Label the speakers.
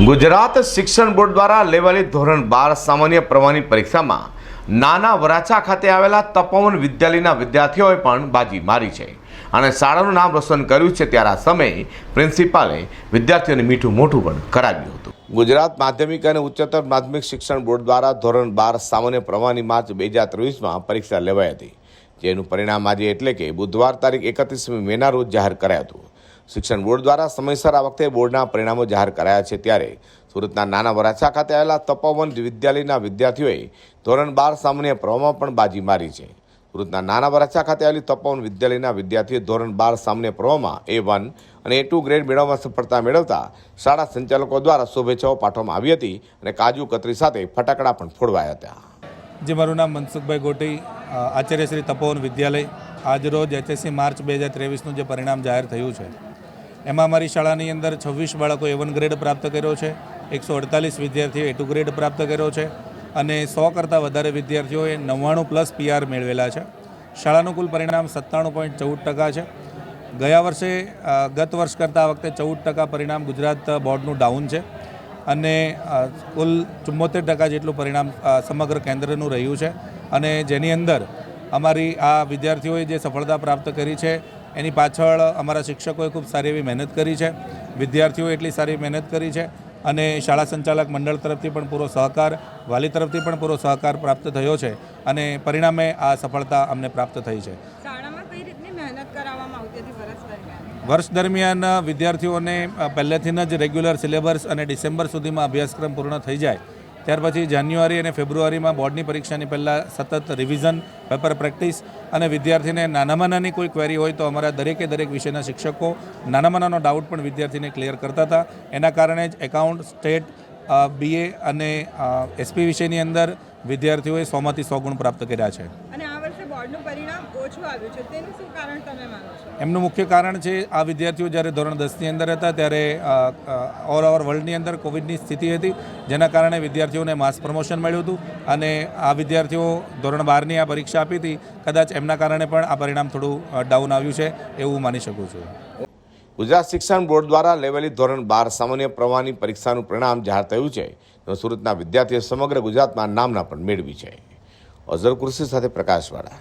Speaker 1: ગુજરાત શિક્ષણ બોર્ડ દ્વારા લેવાલી ધોરણ બાર સામાન્ય પ્રવાહની પરીક્ષામાં નાના વરાછા ખાતે આવેલા તપોવન વિદ્યાલયના વિદ્યાર્થીઓએ પણ બાજી મારી છે અને શાળાનું નામ રોશન કર્યું છે ત્યારે આ સમયે પ્રિન્સિપાલે વિદ્યાર્થીઓને મીઠું મોઠું પણ કરાવ્યું હતું ગુજરાત માધ્યમિક અને ઉચ્ચતર માધ્યમિક શિક્ષણ બોર્ડ દ્વારા ધોરણ બાર સામાન્ય પ્રવાહની માર્ચ બે હજાર ત્રેવીસમાં પરીક્ષા લેવાઈ હતી જેનું પરિણામ આજે એટલે કે બુધવાર તારીખ એકત્રીસમી મેના રોજ જાહેર કરાયું હતું શિક્ષણ બોર્ડ દ્વારા સમયસર આ વખતે બોર્ડના પરિણામો જાહેર કરાયા છે ત્યારે સુરતના નાના વરાછા ખાતે આવેલા તપોવન વિદ્યાલયના વિદ્યાર્થીઓએ ધોરણ બાર સામાન્ય પ્રવાહમાં પણ બાજી મારી છે સુરતના નાના વરાછા ખાતે આવેલી તપોવન વિદ્યાલયના વિદ્યાર્થીઓ ધોરણ બાર સામાન્ય પ્રવાહમાં એ વન અને એ ટુ ગ્રેડ મેળવવામાં સફળતા મેળવતા શાળા સંચાલકો દ્વારા શુભેચ્છાઓ પાઠવવામાં આવી હતી અને કાજુ કતરી સાથે ફટાકડા પણ ફોડવાયા હતા
Speaker 2: જે મારું નામ મનસુખભાઈ ગોટી આચાર્ય શ્રી તપોવન વિદ્યાલય આજરોજ એચએસસી માર્ચ બે હજાર ત્રેવીસનું જે પરિણામ જાહેર થયું છે એમાં અમારી શાળાની અંદર છવ્વીસ બાળકોએ એવન ગ્રેડ પ્રાપ્ત કર્યો છે એકસો અડતાલીસ વિદ્યાર્થીઓ એ ટુ ગ્રેડ પ્રાપ્ત કર્યો છે અને સો કરતાં વધારે વિદ્યાર્થીઓએ નવ્વાણું પ્લસ પીઆર મેળવેલા છે શાળાનું કુલ પરિણામ સત્તાણું પોઈન્ટ ચૌદ ટકા છે ગયા વર્ષે ગત વર્ષ કરતાં આ વખતે ચૌદ ટકા પરિણામ ગુજરાત બોર્ડનું ડાઉન છે અને કુલ ચુમ્મોતેર ટકા જેટલું પરિણામ સમગ્ર કેન્દ્રનું રહ્યું છે અને જેની અંદર અમારી આ વિદ્યાર્થીઓએ જે સફળતા પ્રાપ્ત કરી છે એની પાછળ અમારા શિક્ષકોએ ખૂબ સારી એવી મહેનત કરી છે વિદ્યાર્થીઓએ એટલી સારી મહેનત કરી છે અને શાળા સંચાલક મંડળ તરફથી પણ પૂરો સહકાર વાલી તરફથી પણ પૂરો સહકાર પ્રાપ્ત થયો છે અને પરિણામે આ સફળતા અમને પ્રાપ્ત થઈ છે વર્ષ દરમિયાન વિદ્યાર્થીઓને પહેલેથી જ રેગ્યુલર સિલેબસ અને ડિસેમ્બર સુધીમાં અભ્યાસક્રમ પૂર્ણ થઈ જાય ત્યાર પછી જાન્યુઆરી અને ફેબ્રુઆરીમાં બોર્ડની પરીક્ષાની પહેલાં સતત રિવિઝન પેપર પ્રેક્ટિસ અને વિદ્યાર્થીને નાનામાં નાની કોઈ ક્વેરી હોય તો અમારા દરેકે દરેક વિષયના શિક્ષકો નાનામાં નાનો ડાઉટ પણ વિદ્યાર્થીને ક્લિયર કરતા હતા એના કારણે જ એકાઉન્ટ સ્ટેટ બીએ અને એસપી વિષયની અંદર વિદ્યાર્થીઓએ સોમાંથી સો ગુણ પ્રાપ્ત કર્યા છે
Speaker 3: બોર્ડનું પરિણામ ઓછું આવ્યું છે તેનું શું કારણ તમે માનો
Speaker 2: છો એમનું મુખ્ય કારણ છે આ વિદ્યાર્થીઓ જ્યારે ધોરણ દસની અંદર હતા ત્યારે ઓલ ઓવર વર્લ્ડની અંદર કોવિડની સ્થિતિ હતી જેના કારણે વિદ્યાર્થીઓને માસ પ્રમોશન મળ્યું હતું અને આ વિદ્યાર્થીઓ ધોરણ બારની આ પરીક્ષા આપી હતી કદાચ એમના કારણે પણ આ પરિણામ થોડું ડાઉન આવ્યું છે એવું માની શકું છું
Speaker 1: ગુજરાત શિક્ષણ બોર્ડ દ્વારા લેવાયેલી ધોરણ બાર સામાન્ય પ્રવાહની પરીક્ષાનું પરિણામ જાહેર થયું છે તો સુરતના વિદ્યાર્થીઓ સમગ્ર ગુજરાતમાં નામના પણ મેળવી છે અઝર કૃષિ સાથે પ્રકાશવાળા